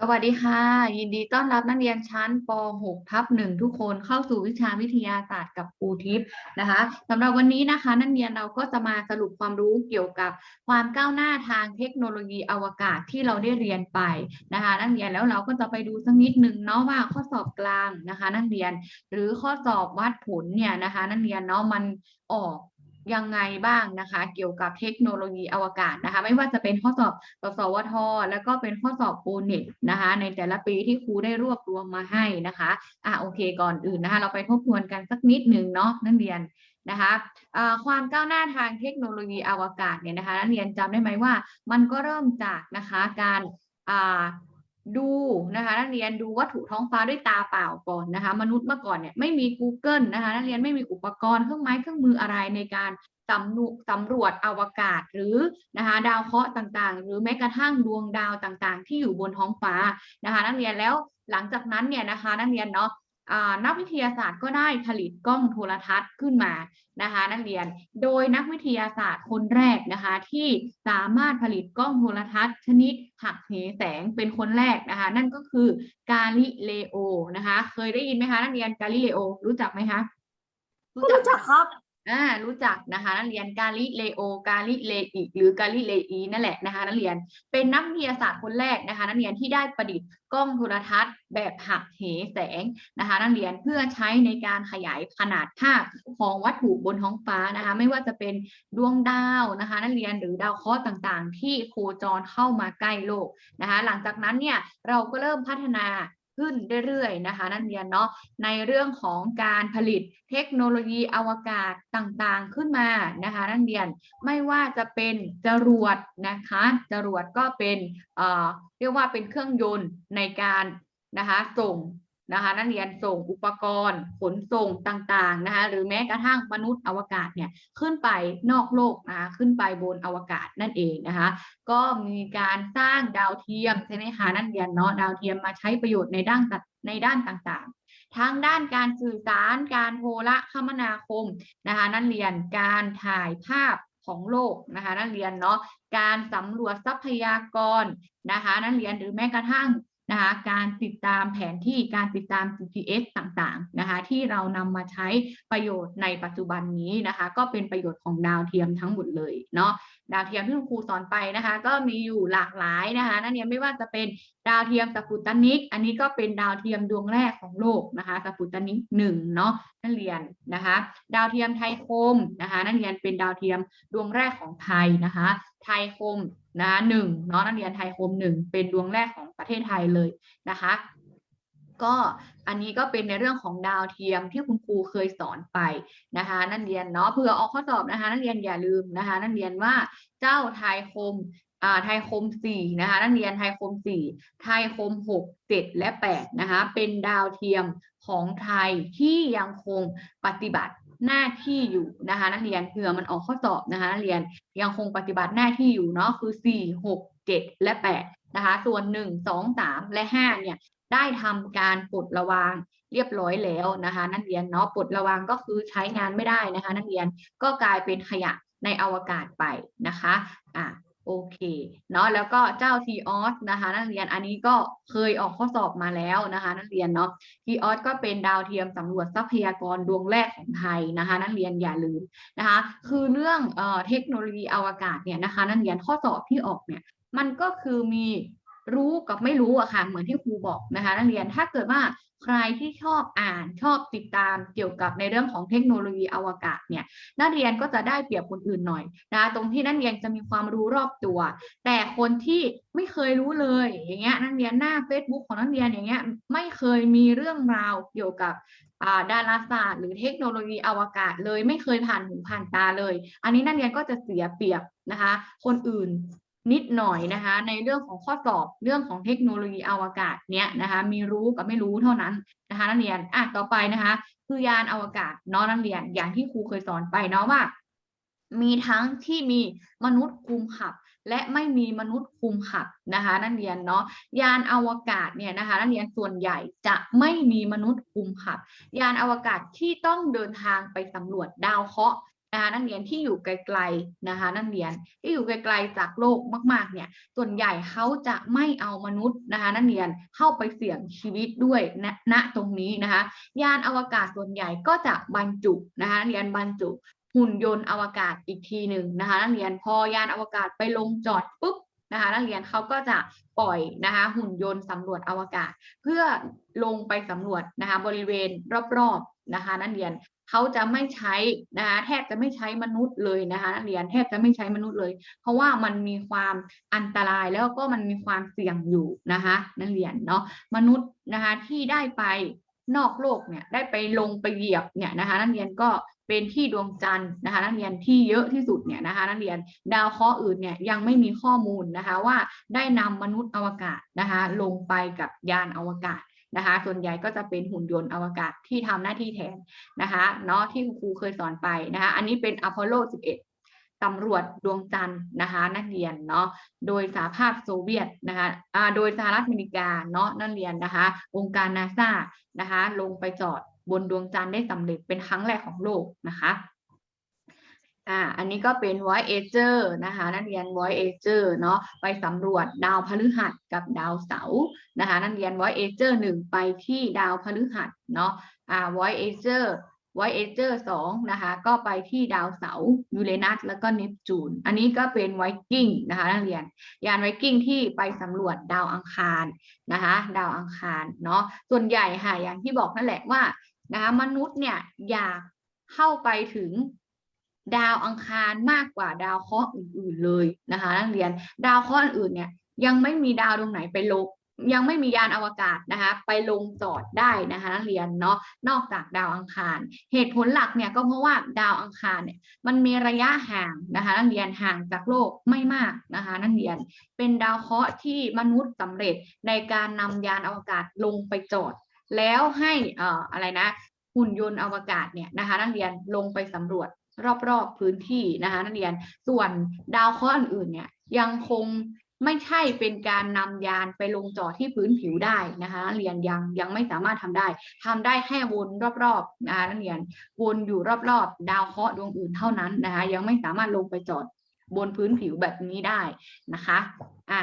สวัสดีค่ะ ยินดีต้อนรับนักเรียนชั้นป .6 ทับหนึ่งทุกคนเข้าสู่วิชาวิทยาศาสตร์กับครูทิพย์นะคะสำหรับวันนี้นะคะ นักเรียนเราก็จะมาสรุปความรู้เกี่ยวกับความก้าวหน้าทางเทคโนโลยีอวกาศที่เราได้เรียนไปนะคะ นักเรียนแล้วเราก็จะไปดูสักนิดหนึ่งเนาะว่าข้อสอบกลางนะคะ นักเรียนหรือข้อสอบวัดผลเนี่ยนะคะ นักเรียนเนาะมันออก ยังไงบ้างนะคะ เกี่ยวกับเทคโนโลยีอวกาศนะคะ ไม่ว่าจะเป็นข้อสอบสสวท แล้วก็เป็นข้อสอบโอเน็ตนะคะ ในแต่ละปีที่ครูได้รวบรวมมาให้นะคะอะโอเคก่อนอื่นนะคะ เราไปทบทวนกันสักนิดหนึ่งเนาะนักเรียนนะคะความก้าวหน้าทางเทคโนโลยีอวกาศเนี่ยนะคะนักเรียนจำได้ไหมว่า มันก็เริ่มจากนะคะการอ่า ดูนะคะนักเรียนดูวัตถุท้องฟ้าด้วยตาเปล่าก่อนนะคะ มนุษย์เมื่อก่อนเนี่ยไม่มี Google นะคะนักเรียนไม่มีอุปกรณ์เครื่องไม้เครื่องมืออะไรในการสำนุสำรวจอวกาศหรือนะคะดาวเคราะห์ต่างๆ หรือแม้กระทั่งดวงดาวต่างๆ ที่อยู่บนท้องฟ้านะคะ นักเรียนแล้วหลังจากนั้นเนี่ยนะคะ นักเรียนเนาะ นักวิทยาศาสตร์ก็ได้ผลิตกล้องโทรทัศน์ขึ้นมานะคะนักเรียน โดยนักวิทยาศาสตร์คนแรกนะคะที่สามารถผลิตกล้องโทรทัศน์ ชนิดหักเหแสงเป็นคนแรกนะคะ นั่นก็คือกาลิเลโอนะคะ เคยได้ยินไหมคะนักเรียนกาลิเลโอรู้จักไหมคะรู้จักครับ อ่ารู้จักนะคะนักเรียนกาลิเลโอกาลิเลอิหรือกาลิเลอีนั่นแหละนะคะนักเรียนเป็นนักวิทยาศาสตร์คนแรกนะคะนักเรียนที่ได้ประดิษฐ์กล้องโทรทัศน์ แบบหักเหแสงนะคะนักเรียนเพื่อใช้ในการขยายขนาดภาพของวัตถุบนท้องฟ้านะคะไม่ว่าจะเป็นดวงดาวนะคะนักเรียนหรือดาวเคราะห์ต่างๆ ที่โคจรเข้ามาใกล้โลกนะคะหลังจากนั้นเนี่ยเราก็เริ่มพัฒนา ขึ้นเรื่อยๆนะคะนักเรียนเนาะในเรื่องของการผลิตเทคโนโลยีอวกาศต่างๆขึ้นมานะคะนักเรียนไม่ว่าจะเป็นจรวดนะคะจรวดก็เป็นเอ่อเรียกว่าเป็นเครื่องยนต์ในการนะคะส่ง นะคะนักเรียนส่งอุปกรณ์ ขนส่งต่างๆนะคะหรือแม้กระทั่งมนุษย์อวกาศเนี่ยขึ้นไปนอกโลกนะคะขึ้นไปบนอวกาศนั่นเองนะคะก็มีการสร้างดาวเทียมใช่ไหมคะนักเรียนเนาะดาวเทียมมาใช้ประโยชน์ในด้านในด้านต่างๆ ทั้งด้านการสื่อสารการโทรคมนาคมนะคะนักเรียนการถ่ายภาพของโลกนะคะนักเรียนเนาะการสำรวจทรัพยากรนะคะนักเรียนหรือแม้กระทั่ง นะคะการติดตามแผนที่การติดตาม GPS ต่างๆนะคะที่เรานำมาใช้ประโยชน์ในปัจจุบันนี้นะคะก็เป็นประโยชน์ของดาวเทียมทั้งหมดเลยเนาะดาวเทียมที่คุณครูสอนไปนะคะ ก็มีอยู่หลากหลายนะคะนั่นเนี่ยไม่ว่าจะเป็นดาวเทียมสปุตตนิก อันนี้ก็เป็นดาวเทียมดวงแรกของโลกนะคะสปุตตนิกหนึ่งเนาะนักเรียนนะคะ ดาวเทียมไทยคมนะคะนักเรียนเป็นดาวเทียมดวงแรกของไทยนะคะ ไทยคม นะหนึ่งเนาะนักเรียนไทยคมหนึ่งเป็นดวงแรกของประเทศไทยเลยนะคะก็อันนี้ก็เป็นในเรื่องของดาวเทียมที่คุณครูเคยสอนไปนะคะนักเรียนเนาะเผื่อออกข้อสอบนะคะนักเรียนอย่าลืมนะคะนักเรียนว่าเจ้าไทยคมอ่าไทยคมสี่นะคะนักเรียนไทยคมสี่ไทยคมหกเจ็ดและแปดนะคะเป็นดาวเทียมของไทยที่ยังคงปฏิบัติ หน้าที่อยู่นะคะ นักเรียนเผื่อมันออกข้อสอบนะคะนักเรียนยังคงปฏิบัติหน้าที่อยู่เนาะคือสี่หกเจ็ดและแปดนะคะ ส่วนหนึ่งสองสามและห้าเนี่ยได้ทำการปลดระวางเรียบร้อยแล้วนะคะ นักเรียนเนาะปลดระวางก็คือใช้งานไม่ได้นะคะ นักเรียนก็กลายเป็นขยะในอวกาศไปนะคะอะ โอเคเนาะแล้วก็เจ้าทีออสนะคะนักเรียนอันนี้ก็เคยออกข้อสอบมาแล้วนะคะนักเรียนเนาะทีออสก็เป็นดาวเทียมสำรวจทรัพยากรดวงแรกของไทยนะคะนักเรียนอย่าลืมนะคะคือเรื่องเอ่อเทคโนโลยีอวกาศเนี่ยนะคะนักเรียนข้อสอบที่ออกเนี่ยมันก็คือมีรู้กับไม่รู้อะค่ะเหมือนที่ครูบอกนะคะนักเรียนถ้าเกิดว่า ใครที่ชอบอ่านชอบติดตามเกี่ยวกับในเรื่องของเทคโนโลยีอวกาศเนี่ยนักเรียนก็จะได้เปรียบคนอื่นหน่อยนะตรงที่นักเรียนจะมีความรู้รอบตัว แต่คนที่ไม่เคยรู้เลย อย่างเงี้ยนักเรียนหน้า Facebook ของนักเรียนอย่างเงี้ยไม่เคยมีเรื่องราวเกี่ยวกับอ่าดาราศาสตร์หรือเทคโนโลยีอวกาศเลยไม่เคยผ่านหูผ่านตาเลย อันนี้นักเรียนก็จะเสียเปรียบนะคะ คนอื่น นิดหน่อยนะคะ ในเรื่องของข้อสอบเรื่องของเทคโนโลยีอวกาศเนี้ยนะคะ มีรู้กับไม่รู้เท่านั้นนะคะ นักเรียนอะต่อไปนะคะ คือยานอวกาศเนาะนักเรียนอย่างที่ครูเคยสอนไปเนาะว่า มีทั้งที่มีมนุษย์คุมขับ และไม่มีมนุษย์คุมขับนะคะ นักเรียนเนาะยานอวกาศเนี่ยนะคะ นักเรียนส่วนใหญ่จะไม่มีมนุษย์คุมขับ ยานอวกาศที่ต้องเดินทางไปสำรวจดาวเคราะห์ นะคะนักเรียนที่อยู่ไกลๆนะคะนักเรียนที่อยู่ไกลๆจากโลกมากๆเนี่ยส่วนใหญ่เขาจะไม่เอามนุษย์นะคะนักเรียนเข้าไปเสี่ยงชีวิตด้วยณณตรงนี้นะคะยานอวกาศส่วนใหญ่ก็จะบรรจุนะคะนักเรียนบรรจุหุ่นยนต์อวกาศอีกทีหนึ่งนะคะนักเรียนพอยานอวกาศไปลงจอดปุ๊บนะคะนักเรียนเขาก็จะปล่อยนะคะหุ่นยนต์สำรวจอวกาศ เพื่อลงไปสำรวจนะคะบริเวณรอบๆนะคะนักเรียน เขาจะไม่ใช้นะคะแทบจะไม่ใช้มนุษย์เลยนะคะนักเรียนแทบจะไม่ใช้มนุษย์เลย เพราะว่ามันมีความอันตรายแล้วก็มันมีความเสี่ยงอยู่นะคะนักเรียนเนาะมนุษย์นะคะที่ได้ไปนอกโลกเนี่ยได้ไปลงไปเหยียบเนี่ยนะคะนักเรียนก็เป็นที่ดวงจันทร์นะคะนักเรียนที่เยอะที่สุดเนี่ยนะคะนักเรียนดาวเคราะห์อื่นเนี่ยยังไม่มีข้อมูลนะคะว่าได้นำมนุษย์อวกาศนะคะลงไปกับยานอวกาศ นะคะ ส่วนใหญ่ก็จะเป็นหุ่นยนต์อวกาศที่ทำหน้าที่แทนนะคะเนาะที่ครูเคยสอนไปนะคะ อันนี้เป็นอพอลโล 11สำรวจดวงจันทร์นะคะนักเรียนเนาะโดยสหภาพโซเวียตนะคะอ่าโดยสหรัฐอเมริกาเนาะนักเรียนนะคะ องค์การนาซานะคะ ลงไปจอดบนดวงจันทร์ได้สำเร็จเป็นครั้งแรกของโลกนะคะ อ่า อันนี้ก็เป็น Voyager นะคะ นักเรียน Voyager เนาะไปสำรวจดาวพฤหัสกับดาวเสาร์นะคะ นักเรียน Voyager หนึ่งไปที่ดาวพฤหัสเนาะอ่า Voyager Voyager 2 นะคะ ก็ไปที่ดาวเสาร์ยูเรนัสแล้วก็เนปจูน อันนี้ก็เป็นไวกิ้งนะคะนักเรียน ยานไวกิ้งที่ไปสำรวจดาวอังคารนะคะ ดาวอังคารเนาะส่วนใหญ่ค่ะอย่างที่บอกนั่นแหละว่านะคะมนุษย์เนี่ยอยากเข้าไปถึง ดาวอังคารมากกว่าดาวเคราะห์อื่นๆเลยนะคะนักเรียนดาวเคราะห์อื่นๆเนี่ยยังไม่มีดาวดวงไหนไปลงยังไม่มียานอวกาศนะคะไปลงจอดได้นะคะนักเรียนเนาะนอกจากดาวอังคาร เหตุผลหลักเนี่ยก็เพราะว่าดาวอังคารเนี่ยมันมีระยะห่างนะคะนักเรียนห่างจากโลกไม่มากนะคะนักเรียนเป็นดาวเคราะห์ที่มนุษย์สำเร็จในการนำยานอวกาศลงไปจอด แล้วให้อ่ออะไรนะหุ่นยนต์อวกาศเนี่ยนะคะนักเรียนลงไปสำรวจ รอบๆพื้นที่นะคะนักเรียน ส่วนดาวเคราะห์อื่นๆเนี่ยยังคงไม่ใช่เป็นการนำยานไปลงจอดที่พื้นผิวได้นะคะนักเรียนยังยังไม่สามารถทำได้ทำได้แค่วนรอบๆนะคะนักเรียนวนอยู่รอบๆ ดาวเคราะห์ดวงอื่นเท่านั้นนะคะ ยังไม่สามารถลงไปจอดบนพื้นผิวแบบนี้ได้นะคะ อ่า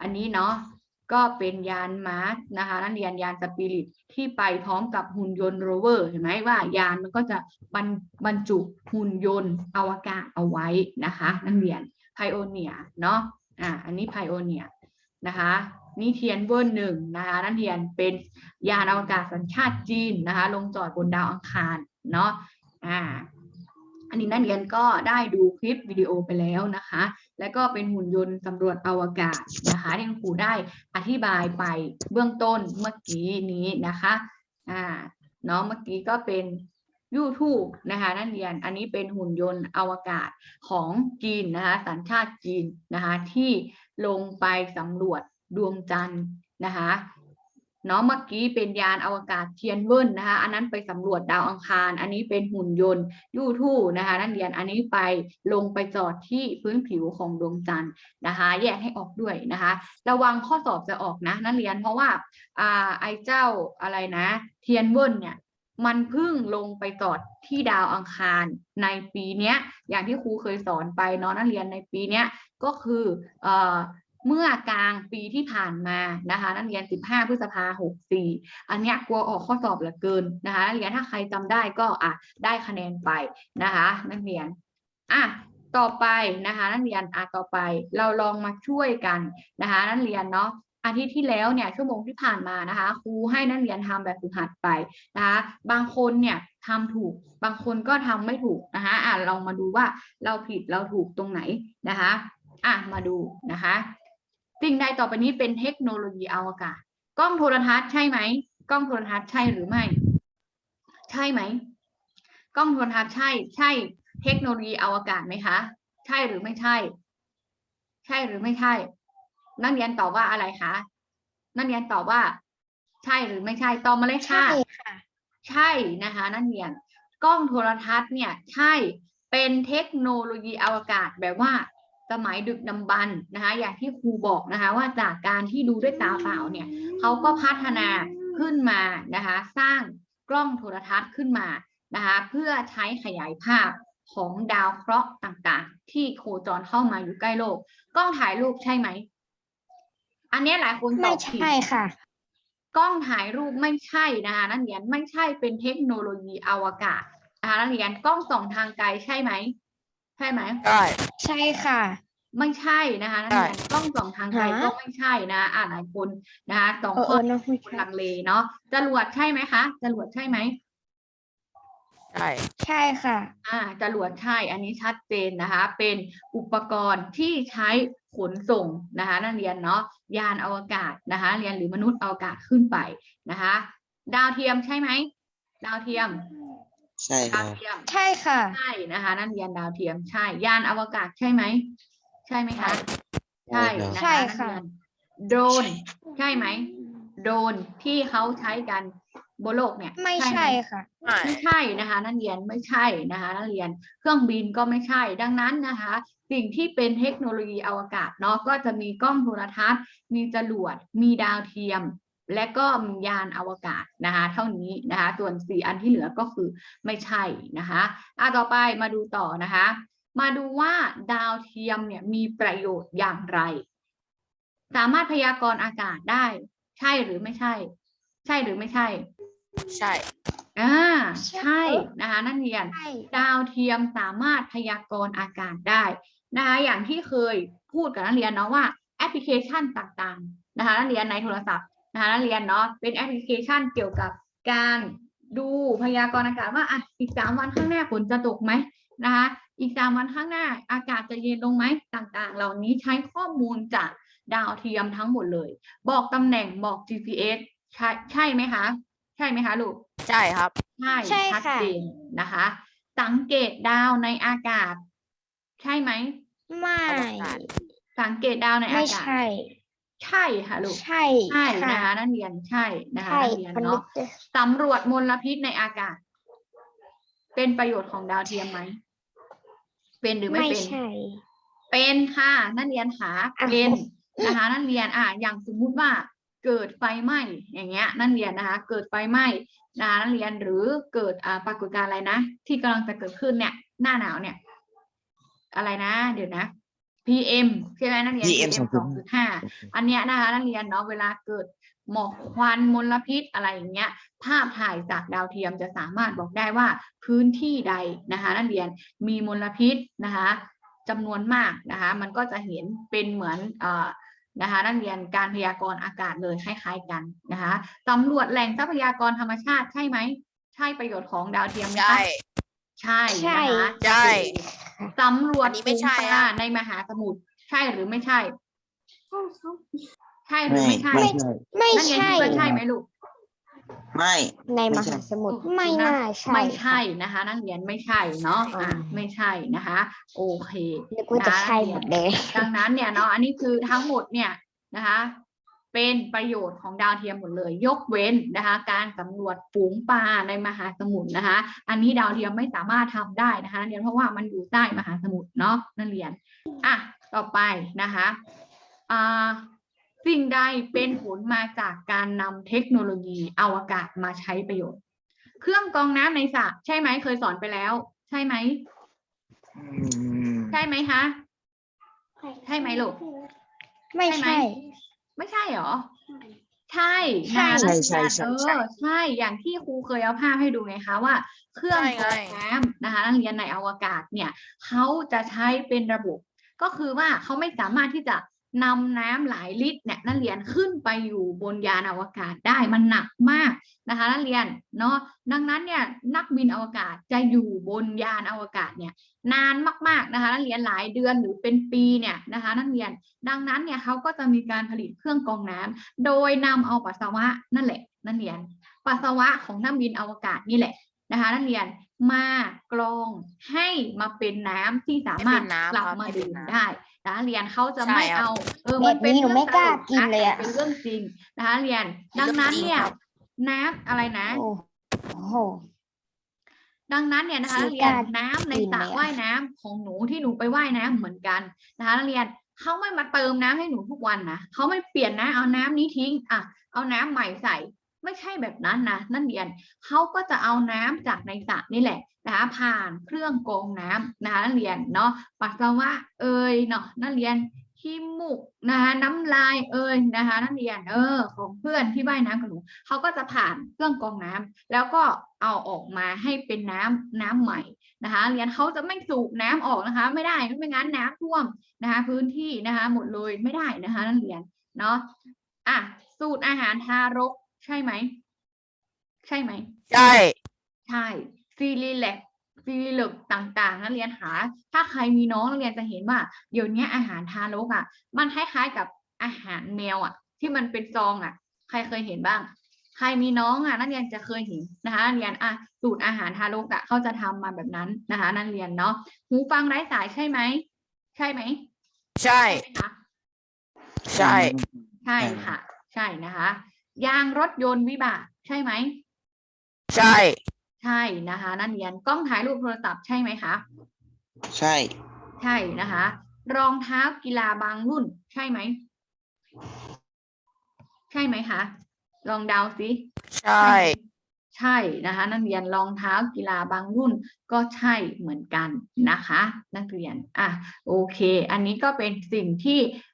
อันนี้เนาะ ก็เป็นยานมาร์สนะคะนักเรียนยานสปิริตที่ไปพร้อมกับหุ่นยนต์โรเวอร์เห็นไหมว่ายานมันก็จะบรรบรรจุหุ่นยนต์อวกาศเอาไว้นะคะนักเรียนไพโอเนียเนาะอ่าอันนี้ไพโอเนียนะคะนี่เทียนเวิร์หนึ่งนะคะนักเรียนเป็นยานอวกาศสัญชาติจีนนะคะ ลงจอดบนดาวอังคารเนาะอ่าอันนี้นักเรียนก็ได้ดูคลิปวิดีโอไปแล้วนะคะ และก็เป็นหุ่นยนต์สำรวจอวกาศนะคะที่คุณครูได้อธิบายไปเบื้องต้นเมื่อกี้นี้นะคะอ่าเนอะเมื่อกี้ก็เป็น YouTube นะคะนักเรียนอันนี้เป็นหุ่นยนต์อวกาศของจีนนะคะสัญชาติจีนนะคะที่ลงไปสำรวจดวงจันทร์นะคะ เนาะเมื่อกี้เป็นยานอวกาศเทียนเวินนะคะอันนั้นไปสำรวจดาวอังคาร อันนี้เป็นหุ่นยนต์ยูทูนะคะนักเรียนอันนี้ไปลงไปจอดที่พื้นผิวของดวงจันทร์นะคะแยกให้ออกด้วยนะคะ ระวังข้อสอบจะออกนะนักเรียนเพราะว่าอ่าไอเจ้าอะไรนะ เทียนเวินเนี่ยมันพิ่งลงไปจอดที่ดาวอังคารในปีเนี้ยอย่างที่ครูเคยสอนไปเนาะนักเรียนในปีเนี้ยก็คืออ่อ เมื่อกลางปีที่ผ่านมานะคะนักเรียน 15 พฤษภาหกสี่อันนี้กลัวออกข้อสอบเหลือเกินนะคะนักเรียนถ้าใครจำได้ก็อะได้คะแนนไปนะคะนักเรียนอะต่อไปนะคะนักเรียนอะต่อไป เราลองมาช่วยกันนะคะนักเรียนเนาะอาทิตย์ที่แล้วเนี่ยชั่วโมงที่ผ่านมานะคะครูให้นักเรียนทำแบบฝึกหัดไปนะคะบางคนเนี่ยทำถูกบางคนก็ทำไม่ถูกนะคะอะลองมาดูว่าเราผิดเราถูกตรงไหนนะคะอะมาดูนะคะ สิ่งใดต่อไปนี้เป็นเทคโนโลยีอวกาศกล้องโทรทัศน์ใช่ไหมกล้องโทรทัศน์ใช่หรือไม่ ใช่ไหมกล้องโทรทัศน์ใช่ ใช่ เทคโนโลยีอวกาศไหมคะ ใช่หรือไม่ใช่ ใช่หรือไม่ใช่ นักเรียนตอบว่าอะไรคะ นักเรียนตอบว่า ใช่หรือไม่ใช่ตอบมาเลยค่ะ ใช่ค่ะใช่นะคะ นักเรียนกล้องโทรทัศน์เนี่ย ใช่เป็นเทคโนโลยีอวกาศแบบว่า สมัยดึกดำบรรพ์นะคะ อย่างที่ครูบอกนะคะ ว่าจากการที่ดูด้วยตาเปล่าเนี่ยเขาก็พัฒนาขึ้นมานะคะ สร้างกล้องโทรทัศน์ขึ้นมานะคะ เพื่อใช้ขยายภาพของดาวเคราะห์ต่างๆ ที่โคจรเข้ามาอยู่ใกล้โลก กล้องถ่ายรูปใช่ไหม อันเนี้ยหลายคนตไม่อบผิดใช่ค่ะ กล้องถ่ายรูปไม่ใช่นะคะนักเรียนไม่ใช่เป็นเทคโนโลยีอวกาศนะคะนักเรียนกล้องส่องทางไกลใช่ไหม ใช่ไหมใช่ใช่ค่ะ ไม่ใช่นะคะนักเรียนใช่กล้องส่องทางไกลฮะ ก็ไม่ใช่นะ อ่านหลายคนนะคะสองเออข้เอออเนอะไม่คนใช่ลังเลเนาะจรวดใช่ไหมคะจรวดใช่ไหม ใช่ ใช่ค่ะ อ่าจรวดใช่ อันนี้ชัดเจนนะคะ เป็นอุปกรณ์ที่ใช้ขนส่งนะคะนักเรียนเนาะ ยานอวกาศนะคะ เรียนหรือมนุษย์อวกาศขึ้นไปนะคะ ดาวเทียมใช่ไหม ดาวเทียม ใช่คดารัวบ เทียม ใช่ค่ะ ใช่นะคะ นักเรียนดาวเทียมใช่ยานอวกาศใช่ไหม ใช่ไหมคะ ใช่ครับนะคะใช่นักค่ะเรียนโดรนใช่ไหมโดรนที่เขาใช้กันบนโลกเนี่ยไม่หใช่ค่ะใช่ไม่ใช่นะคะ นักเรียนไม่ใช่นะคะนักเรียนเครื่องบินก็ไม่ใช่ดังนั้นนะคะ สิ่งที่เป็นเทคโนโลยีอวกาศเนาะก็จะมีกล้องโทรทัศน์ มีจรวดมีดาวเทียม และก็มียานอวกาศนะคะเท่านี้นะคะส่วนสี่อันที่เหลือก็คือไม่ใช่นะคะอะต่อไปมาดูต่อนะคะ มาดูว่าดาวเทียมเนี่ยมีประโยชน์อย่างไร สามารถพยากรณ์อากาศได้ ใช่หรือไม่ใช่ ใช่หรือไม่ใช่ ใช่อ่าใช่ใช่นะคะนักเรียนใช่ดาวเทียมสามารถพยากรณ์อากาศได้นะคะอย่างที่เคยพูดกับนักเรียนเนาะว่าแอปพลิเคชันต่างๆนะคะนักเรียนในโทรศัพท์ นะคะนักเรียนเนาะเป็นแอปพลิเคชันเกี่ยวกับการดูพยากรณ์อากาศว่าอะอีกสามวันข้างหน้าฝนจะตกไหมนะคะอีกสามวันข้างหน้าอากาศจะเย็นลงไหมต่างๆ เหล่านี้ใช้ข้อมูลจากดาวเทียมทั้งหมดเลย บอกตำแหน่งบอก GPS ใช่ใช่ไหมคะ ใช่ไหมคะลูกใช่ครับ ใช่ใช่ชัดค่ะ เจนนะคะ สังเกตดาวในอากาศ ใช่ไหม ไม่อวกาศสังเกตดาวในไม่อากาศ ใช่ ใช่ค่ะลูก ใช่ใช่ค่ะนะคะนักเรียนใช่นะคะใช่นักเรียนมันเนาะไม่สำรวจมลพิษในอากาศ เป็นประโยชน์ของดาวเทียมไหม เป็นหรือไม่ไม่เป็นใช่เป็นค่ะนักเรียนหาอ้าวเป็นนะคะนักเรียนอะอย่างสมมุติว่าเกิดไฟไหม้อย่างเงี้ยนักเรียนนะคะ เกิดไฟไหม้นะคะนักเรียนหรือเกิดอ่าปรากฏการณ์อะไรนะที่กำลังจะเกิดขึ้นเนี่ย หน้าหนาวเนี่ย อะไรนะ เดี๋ยวนะ PM ใช่ไหมนักเรียน PM สองจุดห้าอันเนี้ยนะคะนักเรียนเนาะเวลาเกิดหมอกควันมลพิษอะไรอย่างเงี้ย ภาพถ่ายจากดาวเทียมจะสามารถบอกได้ว่าพื้นที่ใดนะคะ นักเรียนมีมลพิษนะคะจำนวนมากนะคะ มันก็จะเห็นเป็นเหมือนเอ่อนะคะนักเรียนการพยากรณ์อากาศเลยคล้ายๆกันนะคะสำรวจแหล่งทรัพยากรธรรมชาติใช่ไหม ใช่ประโยชน์ของดาวเทียมไหมใช่คะใช่ใช่นะคะใช่ สำรวจอันนี้ไม่ใช่ฝูงปลาอะ ในมหาสมุทรใช่หรือไม่ใช่ ใช่หรือไม่ไม่ใช่ไม่ใช่ ไม่นักเรียนใช่ คิดว่าใช่ไหมลูก ไม่ ในไม่มใช่หาสมุทรถูกไม่นะน่าใช่ ไม่ใช่นะคะ นักเรียนไม่ใช่เนาะอ่าอ่า ไม่ใช่นะคะ โอเค นึกว่าจะใช่หมดเลย ดังนั้นเนี่ยเนาะอันนี้คือทั้งหมดเนี่ยนะคะ เป็นประโยชน์ของดาวเทียมหมดเลย ยกเว้นนะคะการสำรวจฝูงปลาในมหาสมุทรนะคะ อันนี้ดาวเทียมไม่สามารถทำได้นะคะนักเรียนเพราะว่ามันอยู่ใต้มหาสมุทรเนาะนักเรียนอะต่อไปนะคะอ่าสิ่งใดเป็นผลมาจากการนำเทคโนโลยีอวกาศมาใช้ประโยชน์ เครื่องกรองน้ำในสระใช่ไหมเคยสอนไปแล้ว ใช่ไหมอืมใช่ไหมคะใช่ไหมลูกไม่ใช่ ไหมใช่ไม่ใช่เหรอ ใช่ใช่นะใช่ใช่เอใช่ใช่อใช่อย่างที่ครูเคยเอาภาพให้ดูไงคะว่า เครื่องใช่กรไงองน้ำนะคะนักเรียนในอวกาศเนี่ยเขาจะใช้เป็นระบบ ก็คือว่าเขาไม่สามารถที่จะ นำน้ำหลายลิตรเนี่ยนักเรียนขึ้นไปอยู่บนยานอวกาศได้มันหนักมากนะคะนักเรียนเนาะดังนั้นเนี่ยนักบินอวกาศจะอยู่บนยานอวกาศเนี่ยนานมากๆนะคะนักเรียนหลายเดือนหรือเป็นปีเนี่ยนะคะนักเรียน ดังนั้นเนี่ยเขาก็จะมีการผลิตเครื่องกรองน้ำโดยนำเอาปัสสาวะนั่นแหละนักเรียน ปัสสาวะของนักบินอวกาศนี่แหละนะคะนักเรียน มากรองให้มาเป็นน้ำที่สามารถให้เป็นน้ำกลับครับมาให้เป็นดื่มน้ำได้นะคะเรียนเขาจะใช่ไม่ครับเอา เออแบบมันเป็นนี้หนูไม่กล้าเรื่องตลกินเลยอะแต่เป็นเรื่องจริงนะคะเรียน ดังนั้นเนี่ยน้ำอะไรนะโอ้โหดังนั้นเนี่ยนะคะมีนักเรียนการน้ำในกินสระเลยอะว่ายน้ำของหนูที่หนูไปว่ายน้ำเหมือนกันนะคะนักเรียนเขาไม่มาเติมน้ำให้หนูทุกวันนะเขาไม่เปลี่ยนนะ เอาน้ำนี้ทิ้ง อะ เอาน้ำใหม่ใส่ ไม่ใช่แบบนั้นนะนักเรียนเขาก็จะเอาน้ำจากในสระนี่แหละนะคะผ่านเครื่องกรองน้ำนะคะนักเรียนเนาะปัสสาวะเอ่ยเนาะนักเรียนขี้มูกนะคะน้ำลายเอ่ยนะคะนักเรียนเออของเพื่อนที่ว่ายน้ำกับหนูเขาก็จะผ่านเครื่องกรองน้ำแล้วก็เอาออกมาให้เป็นน้ำน้ำใหม่นะคะเรียนเขาจะไม่สูบน้ำออกนะคะ ไม่ได้ไม่งั้นน้ำท่วมนะคะพื้นที่นะคะหมดเลยไม่ได้นะคะนักเรียนเนาะอะสูตรอาหารทารก ใช่ไหม ใช่ไหม ใช่ ใช่ซีรีแลกซีรีลึกต่างๆ นักเรียนหา ถ้าใครมีน้องนักเรียนจะเห็นว่า เดี๋ยวนี้อาหารทารกอะ มันคล้ายๆกับอาหารแมวอะ ที่มันเป็นซองอะ ใครเคยเห็นบ้าง ใครมีน้องอะ นักเรียนจะเคยเห็นนะคะนักเรียนอะสูตรอาหารทารกอะเขาจะทำมาแบบนั้นนะคะ นักเรียนเนาะหูฟังไร้สายใช่ไหมใช่ไหมใช่ ใช่ไหมคะใช่ ใช่ค่ะ ใช่นะคะ ยางรถยนต์วิบากใช่ไหม ใช่ ใช่นะคะ นักเรียนกล้องถ่ายรูปโทรศัพท์ใช่ไหมคะ ใช่ ใช่นะคะ รองเท้ากีฬาบางรุ่นใช่ไหม ใช่ไหมคะ ลองเดาสิ ใช่ ใช่นะคะ นักเรียนรองเท้ากีฬาบางรุ่นก็ใช่เหมือนกันนะคะ นักเรียน อะโอเค อันนี้ก็เป็นสิ่งที่อ่า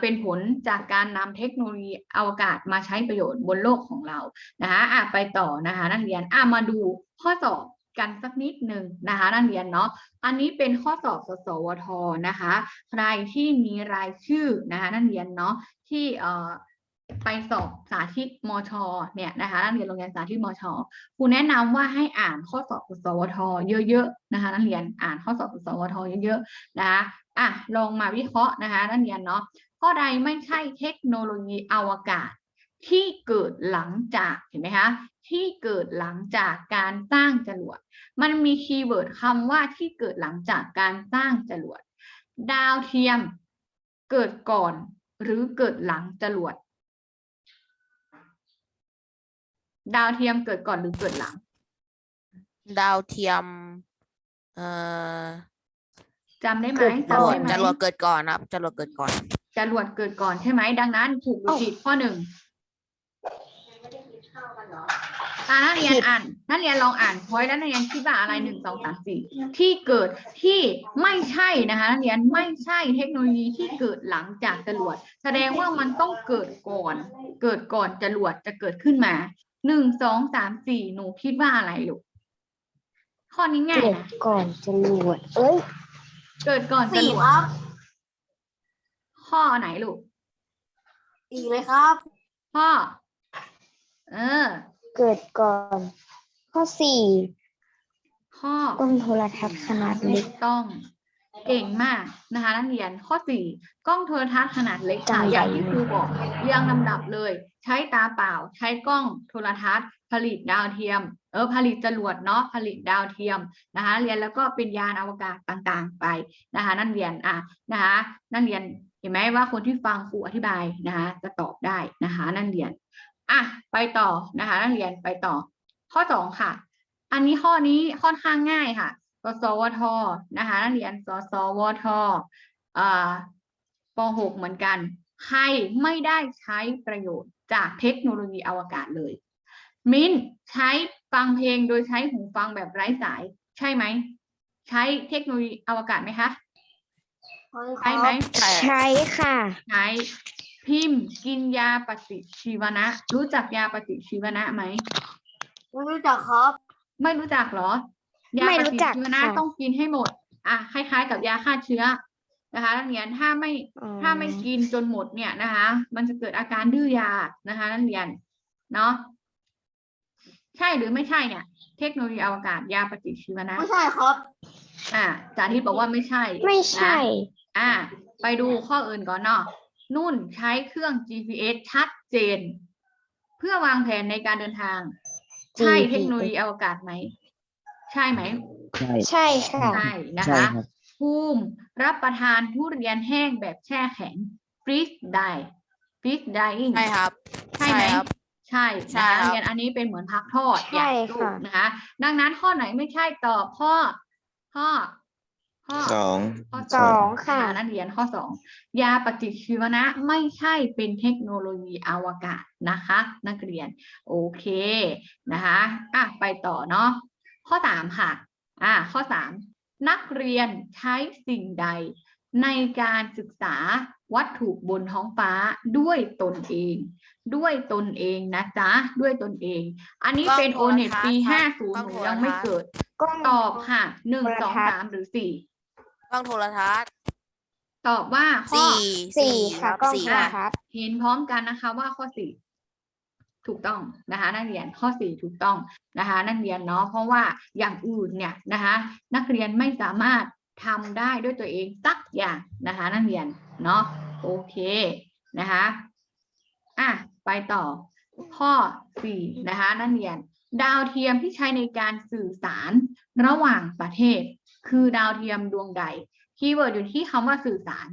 เป็นผลจากการนำเทคโนโลยีอวกาศมาใช้ประโยชน์บนโลกของเรานะคะะไปต่อนะคะนักเรียนมาดูข้อสอบกันสักนิดหนึ่งนะคะนักเรียนเนาะอันนี้เป็นข้อสอบสสวทนะคะ ใครที่มีรายชื่อนะคะนักเรียนเนาะที่ไปสอบสาธิตมชเนี่ยนะคะนักเรียนโรงเรียนสาธิตมชครูแนะนำว่าให้อ่านข้อสอบสสวท เยอะๆนะคะนักเรียนอ่านข้อสอบสสวท เยอะๆนะคะ อะลองมาวิเคราะห์นะคะนักเรียนเนาะข้อใดไม่ใช่เทคโนโลยีอวกาศ ที่เกิดหลังจากเห็นไหมคะที่เกิดหลังจากการสร้างจรวด มันมีคีย์เวิร์ดคำว่าที่เกิดหลังจากการสร้างจรวด ดาวเทียมเกิดก่อนหรือเกิดหลังจรวด ดาวเทียมเกิดก่อนหรือเกิดหลัง ดาวเทียม เอ่อ จำได้ไหมเกิดจก่รจำวดได้ไหมจรวดเกิดก่อนครับจรวดเกิดก่อนจรวดเกิดก่อนใช่ไหมดังนั้นถูกหรือผิดข้อหนึ่งอ่านักเรียนอ่านนักเรียนลองอ่านพอยแล้วนักเรียนคิดว่าอะไรหนึ่งสองสามสี่ที่เกิดที่ไม่ใช่นะคะนักเรียนไม่ใช่เทคโนโลยีที่เกิดหลังจากจรวด แสดงว่ามันต้องเกิดก่อน เกิดก่อนจรวดจะเกิดขึ้นมาหนึ่งสองสามสี่หนูคิดว่าอะไรลูกข้อนี้ง่ายเกิดนะก่อนจรวดเอ้ย เกิดก่อนจสี่รวคดรับข้อไหนลูกสี่เลยครับข้อเออ เกิดก่อน ข้อสี่ข้อกล้องโทรทัศน์ขนาดเล็กถูต้อง เก่งมากนะคะนักเรียนข้อสี่กล้องโทรทัศน์ขนาดเล็กค่ะจำอย่างได้ที่ครูบอกเรียงลำดับเลย ใช้ตาเปล่า ใช้กล้องโทรทัศน์ ผลิตดาวเทียมเออผลิตจรวดเนาะผลิตดาวเทียมนะคะเรียนแล้วก็เป็นยานอวกาศต่างๆไปนะคะนักเรียนอะนะคะนักเรียนเห็นไหมว่าคนที่ฟังครูอธิบายนะคะจะตอบได้นะคะนักเรียนอะไปต่อนะคะนักเรียนไปต่อ ข้อสองค่ะ อันนี้ข้อนี้ค่อนข้างง่ายค่ะสสวทนะคะนักเรียนสสวทอ่าป .6 เหมือนกัน ใครไม่ได้ใช้ประโยชน์จากเทคโนโลยีอวกาศเลย มิ้นใช้ฟังเพลงโดยใช้หูฟังแบบไร้สาย ใช่ไหม ใช้เทคโนโลยีอวกาศไหมคะ ใช่ไหมใช่ใช้ค่ะ ใช้พิมพ์กินยาปฏิชีวนะ รู้จักยาปฏิชีวนะไหมไม่รู้จักครับ ไม่รู้จักเหรอ ยาไม่ปรู้ฏิจักชีวนะค่ะต้องกินให้หมด อะคล้ายๆ กับยาฆ่าเชื้อนะคะนักเรียนถ้าไม่อ๋อถ้าไม่กินจนหมดเนี่ยนะคะ มันจะเกิดอาการดื้อยานะคะนักเรียนเนาะ ใช่หรือไม่ใช่เนี่ย เทคโนโลยีอวกาศยาปฏิชีวนะ ไม่ใช่ครับ อ่าสาธิตบอกว่าไม่ใช่ไม่ใช่นะอ่า ไปดูข้ออื่นก่อนเนาะนุ่นใช้เครื่อง GPS ชัดเจน เพื่อวางแผนในการเดินทาง ใช่ GPS เทคโนโลยีอวกาศไหม ใช่ไหม ใช่ใช่ค่ะ ใช่นะใช่คะครับภูมิรับประทานทุเรียนแห้งแบบแช่แข็ง freeze dry freeze drying ใช่ครับ ใช่ไหมครับ ใช่ใช่นะคะครับเรียนอันนี้เป็นเหมือนพักทอดใช่อยากรู้ค่ะนะคะ ดังนั้นข้อไหนไม่ใช่ตอบข้อ ข้อขข้อสองข้อสองค่ะอ่านักเรียนข้อสองยาปฏิชีวนะไม่ใช่เป็นเทคโนโลยีอวกาศนะคะ นักเรียน โอเคนะคะอะไปต่อเนาะข้อสามค่ะ อ่าข้อสามนักเรียนใช้สิ่งใด ในการศึกษาวัตถุบนท้องฟ้าด้วยตนเอง ด้วยตนเองนะจ๊ะ ด้วยตนเอง อันนี้เป็นโอเน็ตปีห้าศูนย์หนูยังไม่เกิดกล้องตอบค่ะหนึ่งโทรสองทัศน์สามหรือสี่กล้องโทรทัศน์ ตอบว่าข้อสี่สี่ค่ะรับกล้องสี่โทรทัศน์เห็นพร้อมกันนะคะว่าข้อสี่ถูกต้องนะคะนักเรียนข้อสี่ถูกต้องนะคะ นักเรียนเนาะเพราะว่าอย่างอื่นเนี่ยนะคะ นักเรียนไม่สามารถ ทำได้ด้วยตัวเองสักอย่างนะคะ นักเรียนเนาะโอเคนะคะอะไปต่อข้อสี่นะคะ นักเรียน ดาวเทียมที่ใช้ในการสื่อสารระหว่างประเทศ คือดาวเทียมดวงใดคีย์เวิร์ดอยู่ที่คำว่าสื่อสาร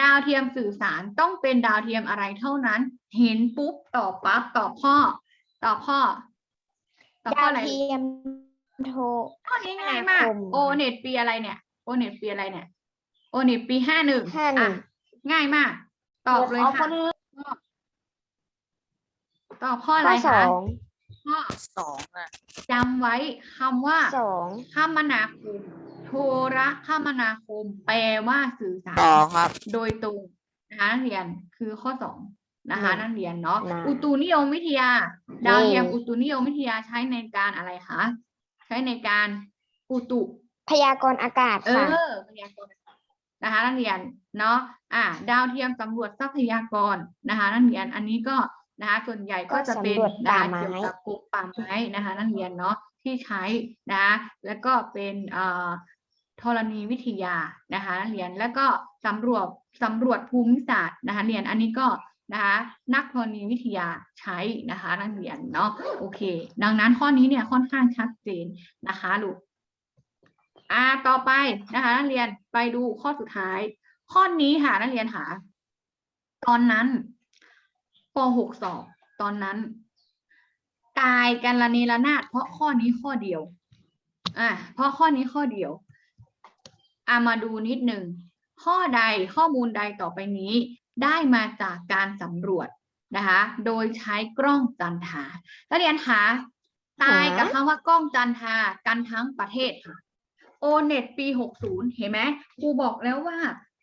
ดาวเทียมสื่อสารต้องเป็นดาวเทียมอะไรเท่านั้น เห็นปุ๊บตอบปั๊บตอบข้อตอบข้อตอบข้ดาอวอะไรเทียมโทรข้อนี้ง่ายมากคมโอเน็ตปีอะไรเนี่ย โอเน็ตปีอะไรเนี่ย โอเน็ตปีห้าหนึ่งห้าหนึ่ง ง่ายมาก ตอบเลยขอค่ะนอื่นตอบข้ออะไรข้อสคะองข้อสองอะจำไว้คำว่า สองคมนาคม โทรคมนาคม แปลว่าสื่อสาร สองครับ โดยตรงนะคะนักเรียนคือข้อสองนะคะอืมนักเรียนเนาะนะ อุตุนิยมวิทยา ดาวเทียมนี่อุตุนิยมวิทยาใช้ในการอะไรคะใช้ในการอุตุ พยากรณ์อากาศเอค่ะ อพยากรณ์อากาศนะคะนักเรียนเนาะอ่า ดาวเทียมสำรวจทรัพยากรนะคะนักเรียนอันนี้ก็นะคะส่วนใหญ่ก็จะเป็นก็สำรวจนะป่าคะไม้ เกี่ยวกับกรมป่าไม้นะคะนักเรียนเนาะที่ใช้นะคะแล้วก็เป็นเอ่อธรณีวิทยานะคะนักเรียนแล้วก็สำรวจสำรวจภูมิศาสตร์นะคะเรียนอันนี้ก็นะคะนักธรณีวิทยาใช้นะคะนักเรียนเนาะโอเค ดังนั้นข้อนี้เนี่ยค่อนข้างชัดเจนนะคะลูก อ่าต่อไปนะคะนักเรียนไปดูข้อสุดท้าย ข้อนี้ค่ะนักเรียนค่ะ ตอนนั้นป .6 สอบตอนนั้น ตายกันละเนระนาดเพราะข้อนี้ข้อเดียว อ่าเพราะข้อนี้ข้อเดียวอามาดูนิดหนึ่งข้อใดข้อมูลใดต่อไปนี้ ได้มาจากการสำรวจนะคะ โดยใช้กล้องจันทานักเรียนคะตายกับคำว่ากล้องจันทากันทั้งประเทศค่ะ โอเน็ตปี 60 เห็นไหมครูบอกแล้วว่า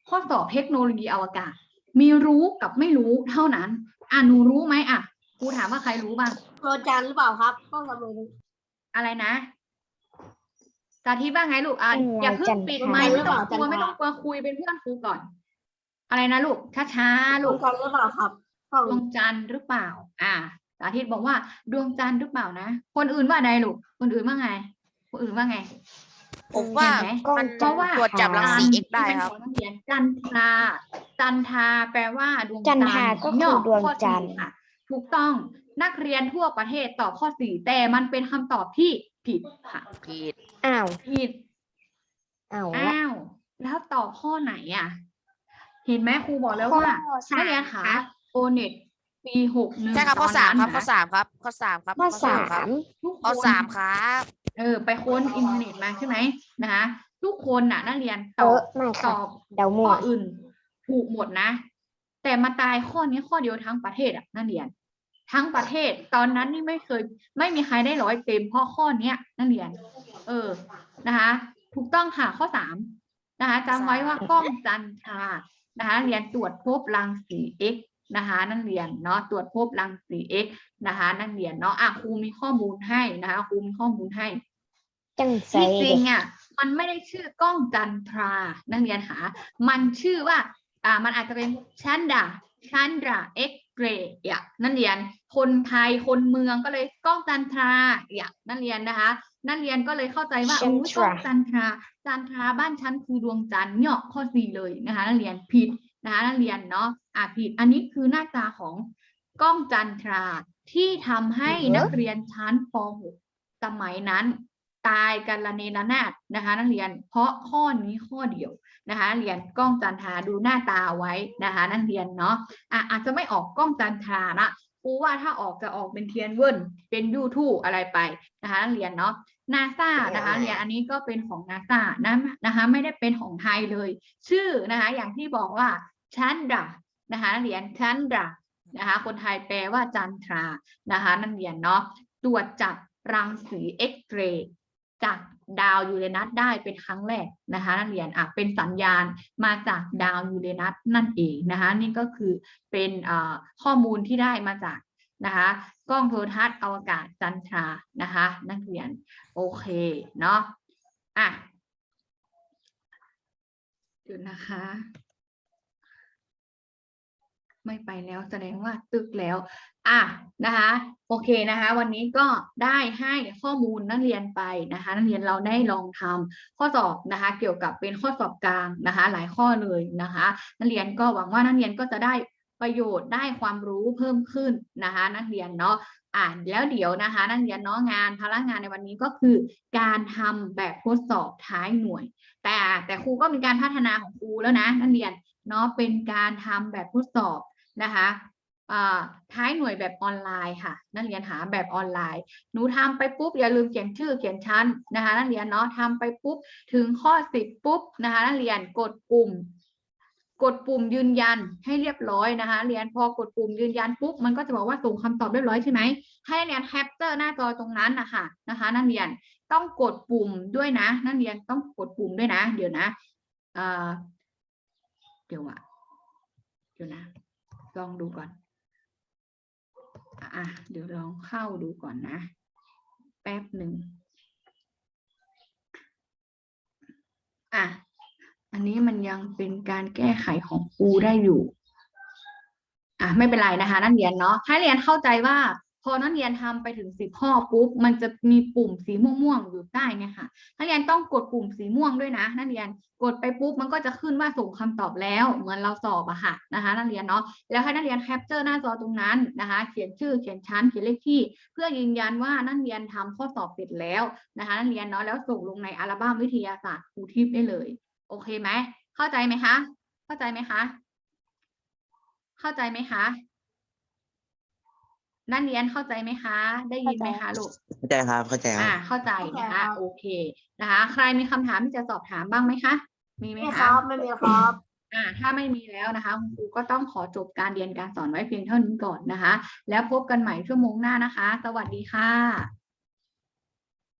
ข้อสอบเทคโนโลยีอวกาศ มีรู้กับไม่รู้เท่านั้น อะหนูรู้ไหมอะครูถามว่าใครรู้บ้างโดนจันทร์หรือเปล่าครับต้องสำรวจดูอะไรนะสาธิตว่าไงลูกอะอืมอย่าเพิ่จังนทราปิดไมค์ไม่ต้องจักนทราลัวไม่ต้องกลัวคุยเป็นเพื่อนครูก่อน อะไรนะลูกช้าๆโดลูนกจันทร์หรือเปล่าครับต้องดวงจันทร์หรือเปล่า อ่าสาธิตบอกว่าดวงจันทร์หรือเปล่านะ คนอื่นว่าใดลูก คนอื่นว่าไง คนอื่นว่าไง ผมว่าเห็นไหมมันเพราะว่าตรวจจับรังสี X ได้ครับเป็นของนักเรียนจันทราจันทราแปลว่าดวงจัจันนททราร์ก็คืย่ออดวงข้อจัสี่นทร์ค่ะถูกต้องนักเรียนทั่วประเทศตอบข้อสี่แต่มันเป็นคำตอบที่ผิดค่ะผิดอ้าวผิดอ้าวละอ้าวแล้วตอบข้อไหนอะ เห็นไหมครูบอกแล้วข้อว่าสาม นักเรียนคะโอเน็ต ปีหกหนึ่งใช่ครับข้อสามครับนะข้อสามครับข้อสามครับข้อสาครับมทุกคข้อนสามครับเออไปค้นอินเทอร์เน็ตมาใช่ไหมนะคะทุกคนน่ะนักเรียนตเอออบไม่ตค่ะอบเดาข้มั่อวอื่น ถูกหมดนะ แต่มาตายข้อนี้ข้อเดียวทั้งประเทศอะนักเรียน ทั้งประเทศตอนนั้นนี่ไม่เคย ไม่มีใครได้ร้อยเต็มเพราะข้อเนี้ยนักเรียน เออนะคะ ถูกต้องค่ะข้อสามนะคะจำไว้ว่ากล้องจันทรานะคะนักเรียนตรวจพบรังสี X นะคะนักเรียนเนาะตรวจพบรังสี X นะคะนักเรียนเนาะอะครูมีข้อมูลให้นะคะครูมีข้อมูลให้จังใจที่จริงเด็กอะมันไม่ได้ชื่อกล้องจันทรานักเรียนหา มันชื่อว่าอ่ามันอาจจะเป็นชันดาชันดราเอ็กเรย์อะนักเรียนคนไทยคนเมืองก็เลยกล้องจันทราอะนักเรียนนะคะนักเรียนก็เลยเข้าใจว่าโอ้ยกล้องจันทราจันทราบ้านฉันคือดวงจันทร์เนี่ยข้อสี่เลยนะคะนักเรียนผิด นะคะนักเรียนเนาะอะผิดอันนี้คือหน้าตาของกล้องจันทราที่ทำให้นักเรียนชั้นป .6 สมัยนั้น ตายกันละเนระนาดนะคะ นักเรียนเพราะข้อนี้ข้อเดียวนะคะเรียนกล้องจันทราดูหน้าตาไว้นะคะ นักเรียนเนาะอะอาจจะไม่ออกกล้องจันทราละครูว่าถ้าออกจะออกเป็นเทียนเวิร์นเป็นยูทูอะไรไปนะคะนักเรียนเนาะนาซานะคะเรียนอันนี้ก็เป็นของนาซานะนะคะ ไม่ได้เป็นของไทยเลย ชื่อนะคะ อย่างที่บอกว่า ชันดรานะคะนักเรียนชันดรานะคะคนไทยแปลว่าจันทรานะคะนักเรียนเนาะตรวจจับรังสีเอ็กซเรย์จากดาวยูเรนัสได้เป็นครั้งแรกนะคะนักเรียนอะเป็นสัญญาณมาจากดาวยูเรนัสนั่นเองนะคะนี่ก็คือเป็นข้อมูลที่ได้มาจากนะคะกล้องโทรทัศน์อวกาศจันทรานะคะนักเรียนโอเคเนาะอะเดี๋ยวนะคะ ไม่ไปแล้วแสดงว่าตึกแล้ว อะนะคะ โอเคนะคะ วันนี้ก็ได้ให้ข้อมูลนักเรียนไปนะคะ นักเรียนเราได้ลองทำข้อสอบนะคะ เกี่ยวกับเป็นข้อสอบกลางนะคะ หลายข้อเลยนะคะ นักเรียนก็หวังว่านักเรียนก็จะได้ประโยชน์ได้ความรู้เพิ่มขึ้นนะคะ นักเรียนเนาะอ่านแล้วเดี๋ยวนะคะ นักเรียนเนาะงานพลังงานในวันนี้ก็คือ การทำแบบทดสอบท้ายหน่วย แต่แต่ครูก็มีการพัฒนาของครูแล้วนะ นักเรียนเนาะเป็นการทำแบบทดสอบ นะคะท้ายหน่วยแบบออนไลน์ค่ะ นักเรียนหาแบบออนไลน์ หนูทำไปปุ๊บอย่าลืมเขียนชื่อเขียนชั้นนะคะ นักเรียนเนาะทำไปปุ๊บถึงข้อสิบปุ๊บนะคะนักเรียนกดปุ่ม กดปุ่มยืนยันให้เรียบร้อยนะคะเรียนพอกดปุ่มยืนยันปุ๊บมันก็จะบอกว่าส่งคำตอบเรียบร้อยใช่ไหมให้นักเรียนแคปเจอร์หน้าจอตรงนั้นนะคะนะคะนักเรียนต้องกดปุ่มด้วยนะ นักเรียนต้องกดปุ่มด้วยนะ เดี๋ยวนะเอ่อเดี๋ยวอะเดี๋ยวนะ ลองดูก่อนอะอะเดี๋ยวลองเข้าดูก่อนนะ แป๊บหนึ่งอะอันนี้มันยังเป็นการแก้ไขของครูได้อยู่อะไม่เป็นไรนะคะ นักเรียนเนาะให้เรียนเข้าใจว่า อนักเรียนทำไปถึงสิบข้อปุ๊บมันจะมีปุ่มสีม่วงๆอยู่ใต้เนี่ยค่ะนักเรียนต้องกดปุ่มสีม่วงด้วยนะ นักเรียนกดไปปุ๊บมันก็จะขึ้นว่าส่งคำตอบแล้วเหมือนเราสอบอะค่ะนะคะนักเรียนเนาะแล้วให้นักเรียนแคปเจอร์หน้าจอตรงนั้นนะคะเขียนชื่อเขียนชั้นเขียนเลขที่ เพื่อยืนยันว่านักเรียนทำข้อสอบเสร็จแล้วนะคะนักเรียนเนาะแล้วส่งลงในอัลบั้มวิทยาศาสตร์ครูทิพย์ได้เลย โอเคไหมเข้าใจไหมคะ เข้าใจไหมคะ เข้าใจไหมคะ นักเรียนเข้าใจไหมคะ ได้ยินไหมคะลูก เข้าใจครับ เข้าใจคอ่ารับเข้าใจเข้าใจนะคะครับโอเคนะคะ ใครมีคำถามที่จะสอบถามบ้างไหมคะ มีไหมไม่คคะ รับไม่มีครับ อ่าถ้าไม่มีแล้วนะคะคุณครูก็ต้องขอจบการเรียนการสอนไว้เพียงเท่านี้ก่อนนะคะ แล้วพบกันใหม่ชั่วโมงหน้านะคะ สวัสดีค่ะ